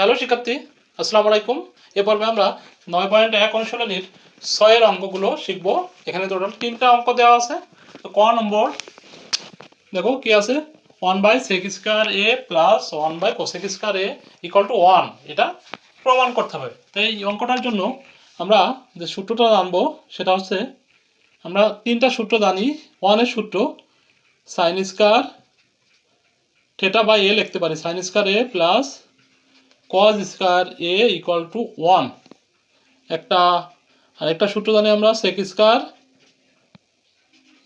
Hello শিক্ষার্থী, আসসালামু আলাইকুম। এ পর্বে আমরা নয় পয়েন্ট এক অনুশীলনীর ছয়ের অঙ্কগুলো শিখব। এখানে টোটাল তিনটা অঙ্ক দেওয়া আছে। তো ক নম্বর, দেখো কি আছে? One by sec square A plus one by cosec square A equal to one এটা প্রমাণ করতে হবে। তো এই অঙ্কটার জন্য আমরা যে সূত্রটা জানব, সেটা হচ্ছে আমরা তিনটা সূত্র জানি। ওয়ানের সূত্র sine square theta by A লিখতে পারি। Sine square A plus cos square A equal to one একটা, আরেকটা সূত্র জানি আমরা sec square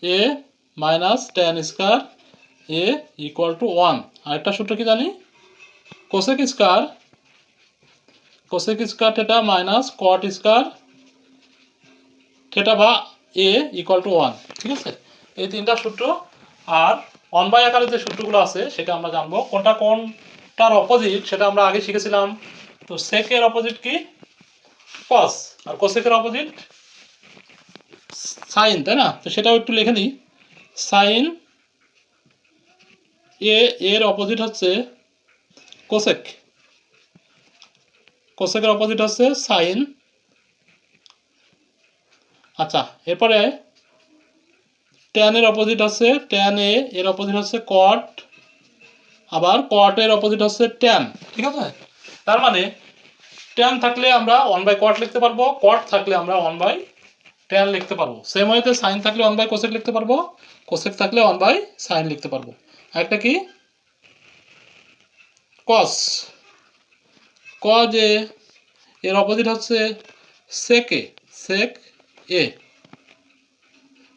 A minus tan square A equal to one আরেকটা সূত্র কি জানি? Cosec square cosec square theta minus cot square theta বা এ ইকুয়াল টু ওয়ান ঠিক আছে? এই তিনটা সূত্র আর বাই আকারে যে সূত্রগুলো আছে, সেটা আমরা জানব। কোনটা কোনটার অপোজিট সেটা আমরা আগে শিখেছিলাম। তো সেকের অপোজিট কি? কস আর কোসেকের অপোজিট সাইন তাই না? তো সেটাও একটু লিখে নিই। সাইন এ এর অপোজিট হচ্ছে কোসেক কোসেকের অপোজিট হচ্ছে সাইন আচ্ছা এরপরে ট্যানের অপোজিট হচ্ছে ট্যান এ এর অপোজিট হচ্ছে কট আবার কটের অপোজিট হচ্ছে ট্যান ঠিক আছে? তার মানে ট্যান থাকলে আমরা ওয়ান বাই কট লিখতে পারব কট থাকলে আমরা ওয়ান বাই ট্যান লিখতে পারব। সেম ওয়েতে সাইন থাকলে ওয়ান বাই কোসেক লিখতে পারব কোসেক থাকলে ওয়ান বাই সাইন লিখতে পারব। আরেকটা কি? কস কজ এ, এর অপোজিট হচ্ছে সেকে সেক এ।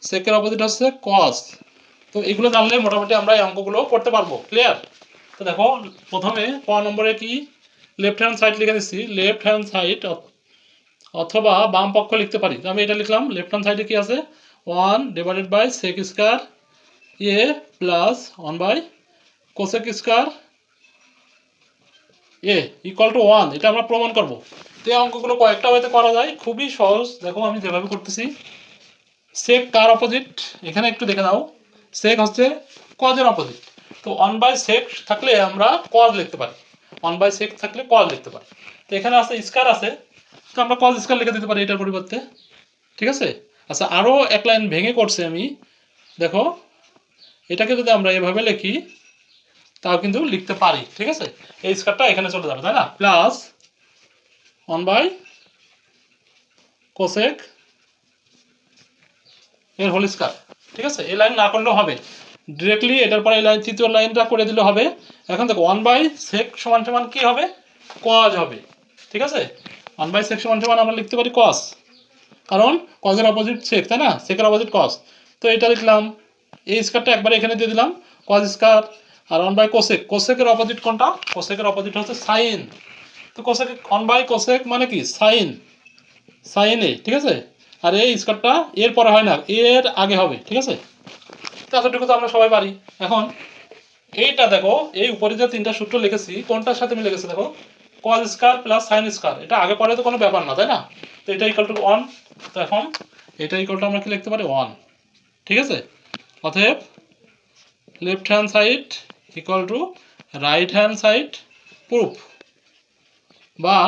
সেকের অপোজিট হচ্ছে কস তো এগুলো জানলে মোটামুটি আমরা এই অঙ্কগুলো করতে পারব ক্লিয়ার তো দেখো, প্রথমে ক নম্বরে কি? লেফট হ্যান্ড সাইড লিখে দিচ্ছি লেফট হ্যান্ড সাইড অথবা বাম পক্ষ লিখতে পারি। আমি এটা লিখলাম লেফট হ্যান্ড সাইডে কি আছে? One divided by sec square A plus one by cosec square A equal to one এটা আমরা প্রমাণ করব। তো এই অঙ্কগুলো কয়েকটা ওয়েতে করা যায়, খুবই সহজ। দেখো আমি যেভাবে করতেছি। সেক কার অপোজিট এখানে একটু দেখে নাও। সেক হচ্ছে কজের অপোজিট তো ওয়ান বাই সেক থাকলে আমরা কজ লিখতে পারি। ওয়ান বাই সেক থাকলে কজ লিখতে পারি। তো এখানে আছে স্কার আছে, তো আমরা কজ স্কার লিখে দিতে পারি এটার পরিবর্তে। ঠিক আছে? আচ্ছা আরও এক লাইন ভেঙে করছে আমি। দেখো, এটাকে যদি আমরা এভাবে লিখি, তাও কিন্তু লিখতে পারি। ঠিক আছে? এই স্কারটা এখানে চলে যাবে, তাই না? প্লাস ওয়ান বাই কোসেক এর হোল স্কার ঠিক আছে? এই লাইন না করলেও হবে। ডিরেক্টলি এটার পরে এই লাইন তৃতীয় লাইনটা করে দিলে হবে। এখন দেখো ওয়ান বাই সেক সমান সমান কী হবে? কজ হবে। ঠিক আছে? ওয়ান বাই সেক সমান সমান আমরা লিখতে পারি কস কারণ কজের অপোজিট সেক তাই না? সেকের অপোজিট কস তো এটা লিখলাম। এই স্কারটা একবার এখানে দিয়ে দিলাম কজ স্কার আর ওয়ান বাই কোসেক কোসেকের অপোজিট কোনটা? কোসেকের অপোজিট হচ্ছে সাইন তো কোসেক ওয়ান বাই কোসেক মানে কি? সাইন সাইন এ ঠিক আছে? আর, এই স্কারটা এর পরে হয় না, এর আগে হবে, ঠিক আছে? এতটুকু তো আমরা সবাই পারি। এখন, এইটা দেখো, এই উপরে যে তিনটা সূত্র লিখেছি, কোনটার সাথে মিলে গেছে দেখো? Cos square plus sin square এটা আগে পরে তো কোনো ব্যাপার না, তাই না? তো এটা ইকাল টু ওয়ান তো এখন, এটা ইকাল টু আমরা কি লিখতে পারি? ওয়ান ঠিক আছে? অতএব left hand side equal to right hand side proof বা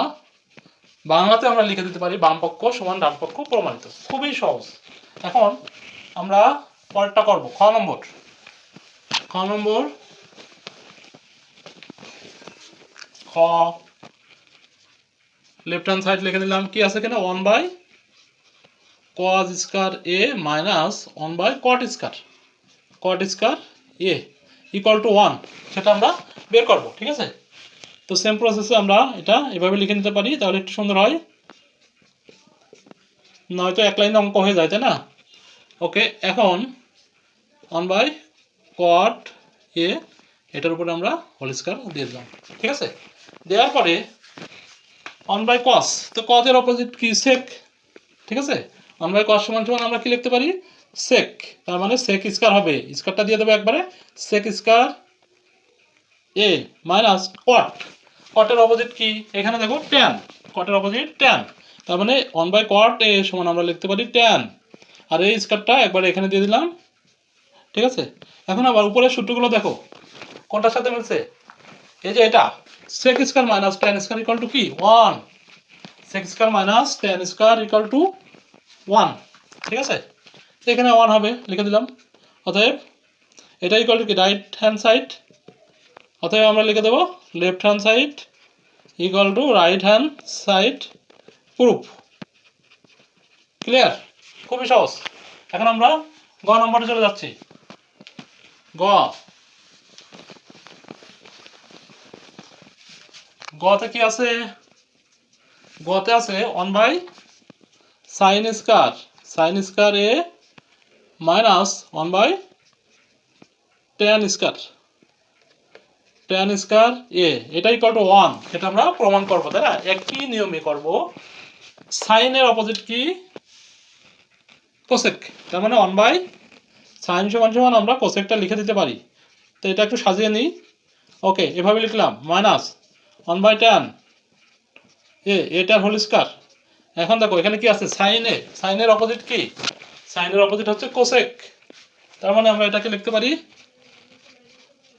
বাংলাতে আমরা লিখে দিতে পারি বাম পক্ষ সমান ডান পক্ষ প্রমাণিত। খুবই সহজ। এখন আমরা পরেরটা করব, খ নম্বর। খ নম্বর। খ। লেফট হ্যান্ড সাইড লিখে দিলাম কি আছে কিনা one by cos square A minus one by cot square cot square A equal to one সেটা আমরা বের করব, ঠিক আছে? তো সেম প্রসেসে আমরা এটা এভাবে লিখে নিতে পারি, তাহলে একটু সুন্দর হয়। নয়তো এক লাইন অঙ্ক হয়ে যায়, তাই না? ওকে এখন ওয়ান বাই কট এ এটার উপরে আমরা হোল স্কার দিয়ে দিলাম, ঠিক আছে? দেওয়ার পরে ওয়ান বাই কস তো কজের অপোজিট কি সেক ঠিক আছে? ওয়ান বাই কস সমান সমান আমরা কি লিখতে পারি? সেক তার মানে সেক স্কার হবে। স্কারটা দিয়ে দেবো একবারে সেক স্কার এ মাইনাস কট কটের অপোজিট কি? এখানে দেখো ট্যান কটের অপোজিট ট্যান তার মানে ওয়ান বাই কট এ সমান আমরা লিখতে পারি ট্যান আর এই স্কারটা একবার এখানে দিয়ে দিলাম। ঠিক আছে? এখন আবার উপরের সূত্রগুলো দেখো। কোনটার সাথে মিলছে? এই যে এটা। Sec square minus tan square equal to কি? One sec square minus tan square equal to one ঠিক আছে? এখানে ওয়ান হবে, লিখে দিলাম। অতএব এটা ইকাল টু কি? রাইট হ্যান্ড সাইড অতএব আমরা লিখে দেবো left hand side equal to right hand side proof clear খুবই সহজ। এখন আমরা গ নম্বরে চলে যাচ্ছি। গ। গতে কি আছে? গতে আছে one by sin square sin square A minus one by tan square tan square A এটা ইকাল টু ওয়ান এটা আমরা প্রমাণ করব, তাই না? একই নিয়মে করব। সাইনের অপোজিট কি? কোসেক তার মানে ওয়ান বাই সাইন সমান সমান আমরা কোসেকটা লিখে দিতে পারি। তো এটা একটু সাজিয়ে নিই। ওকে এভাবে লিখলাম minus one by tan A এটার হোল স্কার এখন দেখো, এখানে কি আছে? সাইন সাইনের অপোজিট কি? সাইনের অপোজিট হচ্ছে কোসেক তার মানে আমরা এটাকে লিখতে পারি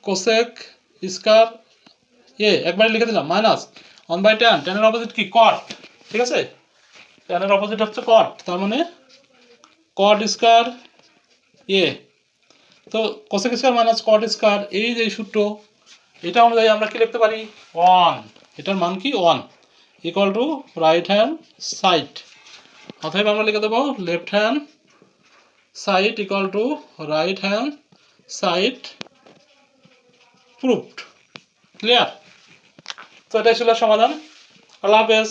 কোসেক স্কার এ, একবারে লিখে দিলাম, মাইনাস ওয়ান বাই টেন টেনের অপোজিট কি? কট ঠিক আছে? টেনের অপোজিট হচ্ছে কট তার মানে কট স্কার এ, তো cosec square minus cot square, এই যে সূত্র, এটা অনুযায়ী আমরা কি লিখতে পারি? ওয়ান এটার মান কি? One equal to right hand side অতএব আমরা লিখে দেবো left hand side equal to right hand side proved clear তো এটাই ছিল সমাধান. আল্লাহ হাফেজ।